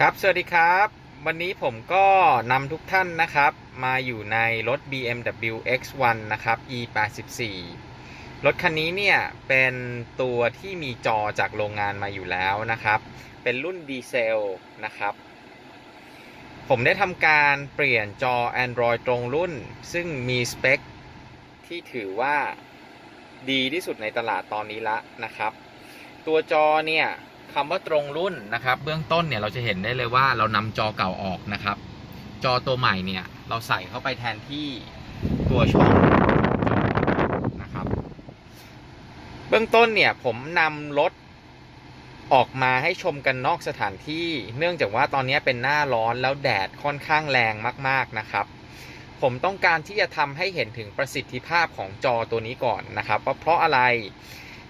ครับ สวัสดีครับ วันนี้ผมก็นำทุกท่านนะครับ มาอยู่ในรถ BMW X1 นะครับ E84 รถคันนี้เนี่ยเป็นตัวที่มีจอจากโรงงานมาอยู่แล้วนะครับ เป็นรุ่นดีเซลนะครับ ผมได้ทำการเปลี่ยนจอ Android ตรงรุ่น ซึ่งมีสเปคที่ถือว่าดีที่สุดในตลาดตอนนี้ละนะครับ ตัวจอเนี่ย คำว่าตรงรุ่นนะครับ เบื้องต้นเนี่ยเราจะเห็นได้เลยว่าเรานำจอเก่าออกนะครับ จอตัวใหม่เนี่ยเราใส่เข้าไปแทนที่ตัวช่องนะครับ เบื้องต้นเนี่ยผมนำรถออกมาให้ชมกันนอกสถานที่ เนื่องจากว่าตอนนี้เป็นหน้าร้อนแล้วแดดค่อนข้างแรงมากๆนะครับ ผมต้องการที่จะทำให้เห็นถึงประสิทธิภาพของจอตัวนี้ก่อนนะครับว่าเพราะอะไร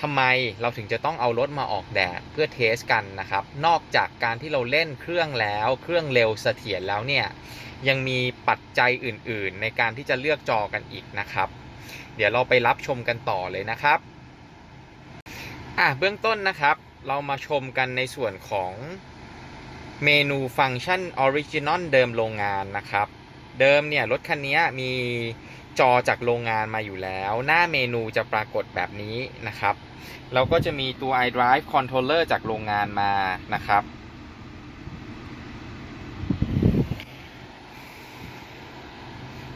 ทำไมเราถึงจะต้องเอารถมาออกแดดเพื่อเทสกันนะครับ นอกจากการที่เราเล่นเครื่องแล้ว เครื่องเร็วเสถียรแล้วเนี่ยยังมีปัจจัยอื่นๆ ในการที่จะเลือกจอกันอีกนะครับ เดี๋ยวเราไปรับชมกันต่อเลยนะครับอะเบื้องต้นนะครับ เรามาชมกันในส่วนของเมนูฟังก์ชันออริจินอลเดิมโรงงานนะครับ เดิมเนี่ยรถคันนี้มี จอจากโรงงานมาอยู่แล้ว หน้าเมนูจะปรากฏแบบนี้นะครับ เราก็จะมีตัว iDrive Controller จากโรงงานมานะครับ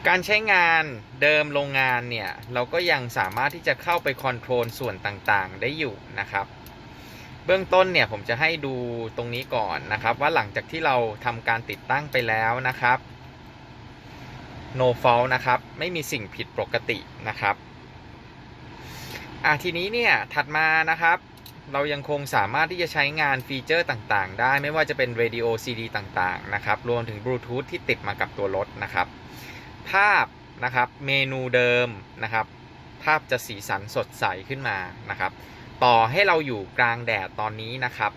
การใช้งานเดิมโรงงานเนี่ย เราก็ยังสามารถที่จะเข้าไปคอนโทรลส่วนต่างๆ ได้อยู่นะครับเบื้องต้นเนี่ยผมจะให้ดูตรงนี้ก่อนนะครับ ว่าหลังจากที่เราทำการติดตั้งไปแล้วนะครับ no fault นะครับ ไม่มีสิ่งผิดปกตินะครับอะทีนี้เนี่ยถัดมานะครับ เรายังคงสามารถที่จะใช้งานฟีเจอร์ต่างๆ ได้ไม่ว่าจะเป็น Radio CD ต่างๆ นะครับ รวมถึงบลูทูธที่ติดมากับตัวรถนะครับ ภาพนะครับเมนูเดิมนะครับ ภาพจะสีสันสดใสขึ้นมานะครับ ต่อให้เราอยู่กลางแดดตอนนี้นะครับ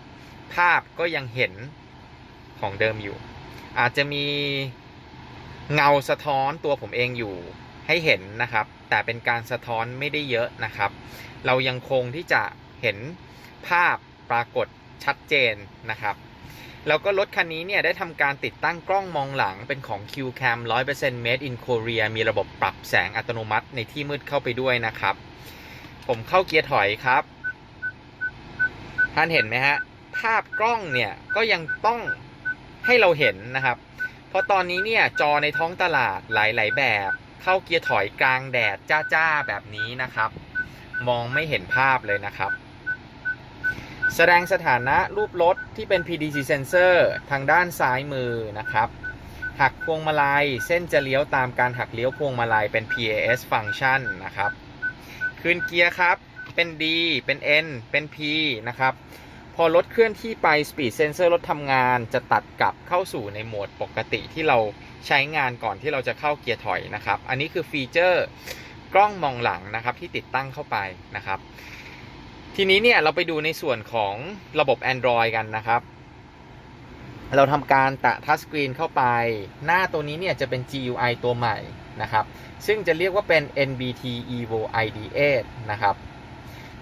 ภาพก็ยังเห็นของเดิมอยู่ อาจจะมี เงาสะท้อนตัวผมเองอยู่ให้เห็นนะครับ แต่เป็นการสะท้อนไม่ได้เยอะนะครับ เรายังคงที่จะเห็นภาพปรากฏชัดเจนนะครับแล้วก็รถคันนี้เนี่ยได้ทำการติดตั้งกล้องมองหลังเป็นของ QCam 100% made in Korea มีระบบปรับแสงอัตโนมัติในที่มืดเข้าไปด้วยนะครับ ผมเข้าเกียร์ถอยครับ ท่านเห็นไหมฮะ ภาพกล้องเนี่ยก็ยังต้องให้เราเห็นนะครับ ราะตอนนี้เนี่ยจอในท้องตลาดหลาย ๆ แบบเข้าเกียร์ถอยกลางแดดจ้าๆ แบบนี้นะครับ มองไม่เห็นภาพเลยนะครับ แสดงสถานะรูปรถที่เป็น PDC sensor ทางด้านซ้ายมือนะครับ หักพวงมาลัยเส้นจะเลี้ยวตามการหักเลี้ยวพวงมาลัยเป็น PAS function นะครับคืนเกียร์ครับ เป็น D เป็น N เป็น P นะครับ พอรถเคลื่อนที่ไป Speed Sensor รถทำงานจะตัดกลับเข้าสู่ในโหมดปกติที่เราใช้งานก่อนที่เราจะเข้าเกียร์ถอยนะครับ อันนี้คือฟีเจอร์กล้องมองหลังนะครับที่ติดตั้งเข้าไปนะครับ ทีนี้เนี่ยเราไปดูในส่วนของระบบ Android กันนะครับ เราทำการแตะทัชสกรีนเข้าไป หน้าตัวนี้เนี่ยจะเป็น GUI ตัวใหม่นะครับ ซึ่งจะเรียกว่าเป็น NBT Evo ID8 นะครับ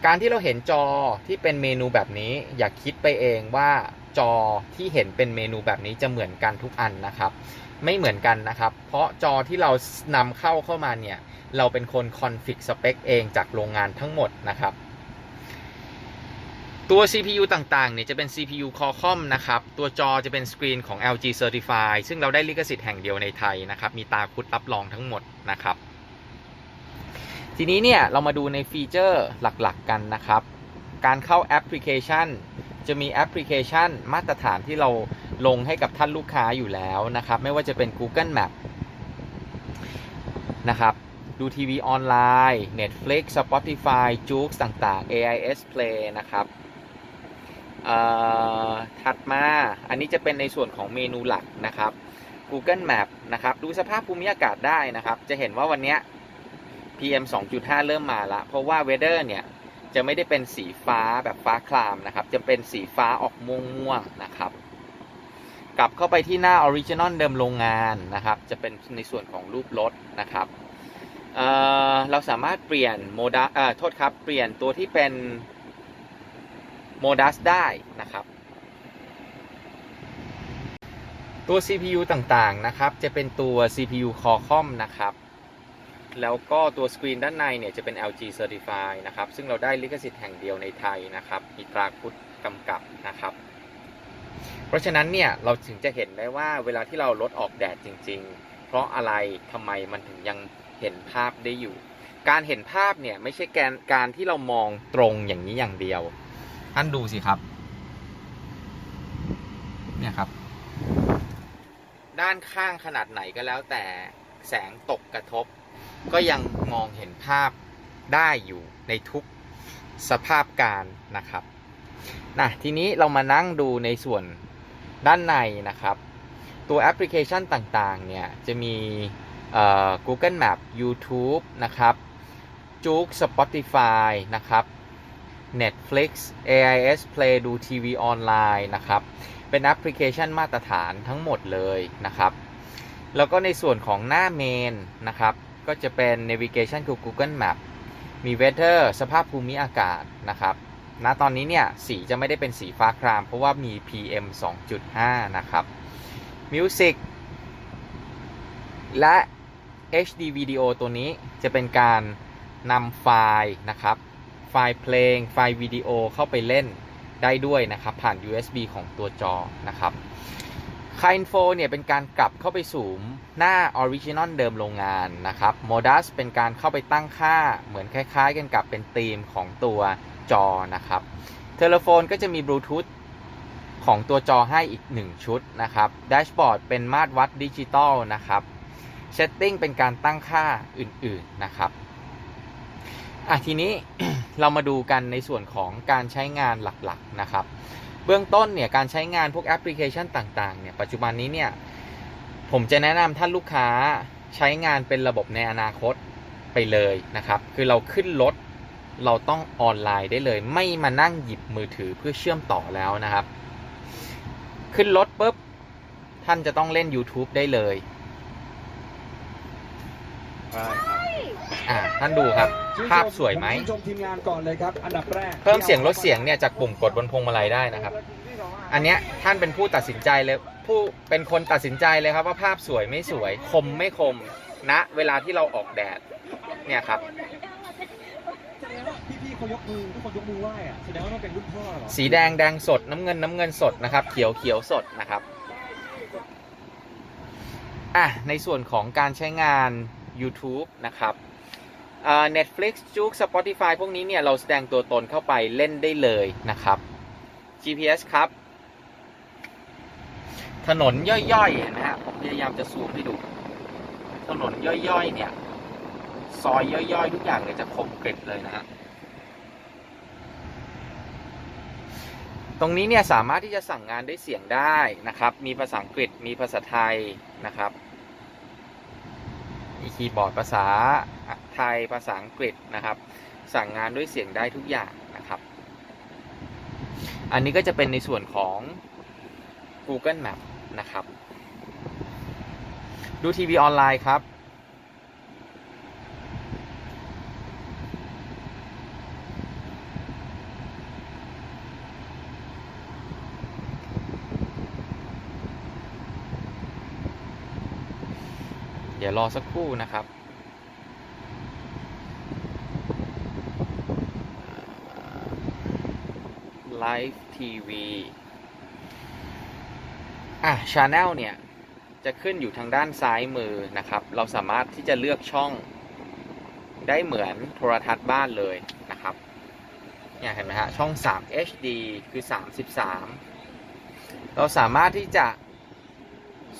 การที่เราเห็นจอที่เป็นเมนูแบบนี้ อย่าคิดไปเองว่าจอที่เห็นเป็นเมนูแบบนี้จะเหมือนกันทุกอันนะครับ ไม่เหมือนกันนะครับ เพราะจอที่เรานำเข้าเข้ามาเนี่ย เราเป็นคนคอนฟิกสเปคเองจากโรงงานทั้งหมดนะครับ ตัว CPU ต่างๆเนี่ยจะเป็น CPU Qualcomm นะครับ ตัวจอจะเป็นสกรีนของ LG Certify ซึ่งเราได้ลิขสิทธิ์แห่งเดียวในไทยนะครับ มีตาคุดรับรองทั้งหมดนะครับ ทีนี้เนี่ยเรามาดูในฟีเจอร์หลักๆกันนะครับ การเข้าแอปพลิเคชัน จะมีแอปพลิเคชัน มาตรฐานที่เราลงให้กับท่านลูกค้าอยู่แล้วนะครับ ไม่ว่าจะเป็น Google Map นะครับดูทีวีออนไลน์ Netflix Spotify j o o x ต่างๆ AIS Play นะครับถัดมาอันนี้จะเป็นในส่วนของเมนูหลักนะครับ Google Map นะครับ ดูสภาพภูมิอากาศได้นะครับ จะเห็นว่าวันเนี้ย PM 2.5 เริ่มมาละ เพราะว่า weather เนี่ย จะไม่ได้เป็นสีฟ้าแบบฟ้าคลามนะครับ จะเป็นสีฟ้าออกม่วงๆนะครับ กลับเข้าไปที่หน้า Original เดิมโรงงานนะครับ จะเป็นในส่วนของรูปรถนะครับเเราสามารถเปลี่ยนโมดัสโทษครับ เปลี่ยนตัวที่เป็นโมดัสได้นะครับตัว CPU ต่างๆ นะครับ จะเป็นตัว CPU Qualcomm นะครับ แล้วก็ตัวสกรีนด้านในเนี่ยจะเป็น LG Certified นะครับ ซึ่งเราได้ลิขสิทธิ์แห่งเดียวในไทยนะครับ มีตราคุดกำกับนะครับ เพราะฉะนั้นเนี่ยเราถึงจะเห็นได้ว่าเวลาที่เราลดออกแดดจริง ๆ เพราะอะไรทำไมมันถึงยังเห็นภาพได้อยู่ การเห็นภาพเนี่ยไม่ใช่แกนการที่เรามองตรงอย่างนี้อย่างเดียว ท่านดูสิครับ เนี่ยครับ ด้านข้างขนาดไหนก็แล้วแต่แสงตกกระทบ ก็ยังมองเห็นภาพได้อยู่ในทุกสภาพการนะครับนะทีนี้เรามานั่งดูในส่วนด้านในนะครับ ตัวแอปพลิเคชันต่างๆ เนี่ย จะมีเอ่อ Google Map YouTube นะครับจุก Spotify นะครับ Netflix AIS Play ดูทีวีออนไลน์นะครับ เป็นแอปพลิเคชันมาตรฐานทั้งหมดเลยนะครับ แล้วก็ในส่วนของหน้าเมนนะครับ ก็จะเป็น Navigation คือ Google Map มี Weather สภาพภูมิอากาศนะครับณตอนนี้เนี่ยสีจะไม่ได้เป็นสีฟ้าคราม เพราะว่ามี PM 2.5 นะครับ Music และ HD Video ตัวนี้จะเป็นการนำไฟล์นะครับ ไฟล์เพลง ไฟล์วิดีโอเข้าไปเล่นได้ด้วยนะครับ ผ่าน USB ของตัวจอนะครับ ค i นโฟเนี่ยเป็นการกลับเข้าไปสู่หน้า Original เดิมโรงงานนะครับ Modus เป็นการเข้าไปตั้งค่าเหมือนคล้ายๆ กันกับเป็นธีมของตัวจอนะครับเทเลโฟนก็จะมีบลูทูธของตัวจอให้อีก 1 ชุดนะครับแดชบอร์ดเป็นมาตรวัดดิจิตอลนะครับเซตติ้งเป็นการตั้งค่าอื่นๆนะครับอะทีนี้เรามาดูกันในส่วนของการใช้งานหลักๆนะครับ เบื้องต้นเนี่ยการใช้งานพวกแอปพลิเคชันต่างๆเนี่ยปัจจุบันนี้เนี่ยผมจะแนะนำท่านลูกค้าใช้งานเป็นระบบในอนาคตไปเลยนะครับ คือเราขึ้นรถเราต้องออนไลน์ได้เลย ไม่มานั่งหยิบมือถือเพื่อเชื่อมต่อแล้วนะครับ ขึ้นรถปุ๊บท่านจะต้องเล่น YouTube ได้เลย ใช่ครับ อ่าท่านดูครับ ภาพสวยไหมชื่นชมทีมงานก่อนเลยครับอันดับแรกเพิ่มเสียงลดเสียงเนี่ยจากปุ่มกดบนพวงมาลัยได้นะครับ อันเนี้ยท่านเป็นผู้ตัดสินใจเลยผู้เป็นคนตัดสินใจเลยครับว่าภาพสวยไม่สวยคมไม่คมณเวลาที่เราออกแดดเนี่ยครับแสดงว่าพี่ๆเขายกมือทุกคนยกมือไหว้อะแสดงว่าต้องเป็นรุ่นพ่อเหรอสีแดงแดงสดน้ำเงินน้ำเงินสดนะครับเขียวเขียวสดนะครับอะในส่วนของการใช้งาน YouTube นะครับอ่า Netflix จุก Spotify พวกนี้เนี่ยเราแสดงตัวตนเข้าไปเล่นได้เลยนะครับ GPS ครับ ถนนย่อยๆนะฮะผมพยายามจะซูมให้ดู ถนนย่อยๆ เนี่ย ซอยย่อยๆ ทุกอย่างเนี่ยจะคมกริบเลยนะฮะตรงนี้เนี่ยสามารถที่จะสั่งงานด้วยเสียงได้นะครับ มีภาษาอังกฤษมีภาษาไทยนะครับ คีย์บอร์ดภาษาไทยภาษาอังกฤษนะครับ สั่งงานด้วยเสียงได้ทุกอย่างนะครับ อันนี้ก็จะเป็นในส่วนของ Google Map นะครับ ดูทีวีออนไลน์ครับ ดี๋ยวรอสักครู่นะครับไลฟ์ทีวีอะชาแนลเนี่ย จะขึ้นอยู่ทางด้านซ้ายมือนะครับ เราสามารถที่จะเลือกช่องได้เหมือนโทรทัศน์บ้านเลยนะครับเนี่ยเห็นไหมฮะช่อง 3 HD คือ 33 เราสามารถที่จะ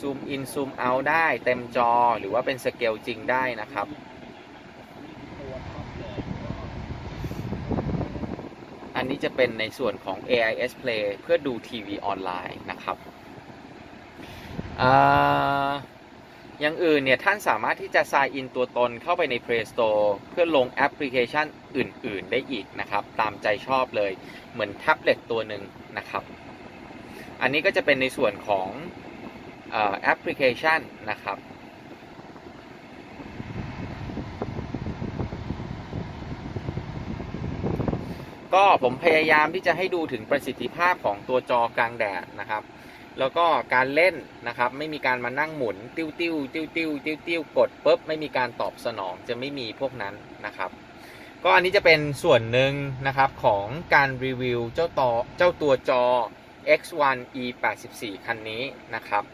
ซูมอินซูมเอาได้เต็มจอหรือว่าเป็นสเกลจริงได้นะครับ อันนี้จะเป็นในส่วนของ AIS Play เพื่อดูทีวีออนไลน์นะครับอย่างอื่นเนี่ย ท่านสามารถที่จะ sign in ตัวตนเข้าไปใน Play Store เพื่อลงแอปพลิเคชันอื่น ๆ ได้อีกนะครับ ตามใจชอบเลยเหมือนแท็บเล็ตตัวหนึ่งนะครับ อันนี้ก็จะเป็นในส่วนของ แอปพลิเคชันนะครับก็ผมพยายามที่จะให้ดูถึงประสิทธิภาพของตัวจอกลางแดดนะครับ แล้วก็การเล่นนะครับ ไม่มีการมานั่งหมุน ติ้วติ้วติ้วติ้วติ้วติ้วกดปุ๊บไม่มีการตอบสนองจะไม่มีพวกนั้นนะครับ ก็อันนี้จะเป็นส่วนหนึ่งนะครับของการรีวิวเจ้าต่อเจ้าตัวจอ X1 E84 คันนี้นะครับ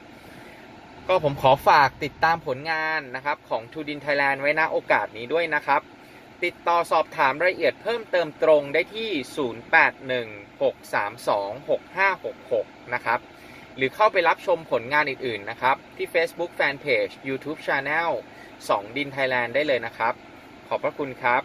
ก็ผมขอฝากติดตามผลงานนะครับของ t ูดินไทยแลนด์ไว้ณโอกาสนี้ด้วยนะครับ ติดต่อสอบถามรายละเอียดเพิ่มเติมตรงได้ที่ 0816326566 นะครับ หรือเข้าไปรับชมผลงานอื่น ๆ นะครับ ที่ Facebook Fanpage YouTube Channel 2 ดินไทยแลนด์ได้เลยนะครับ ขอบพระคุณครับ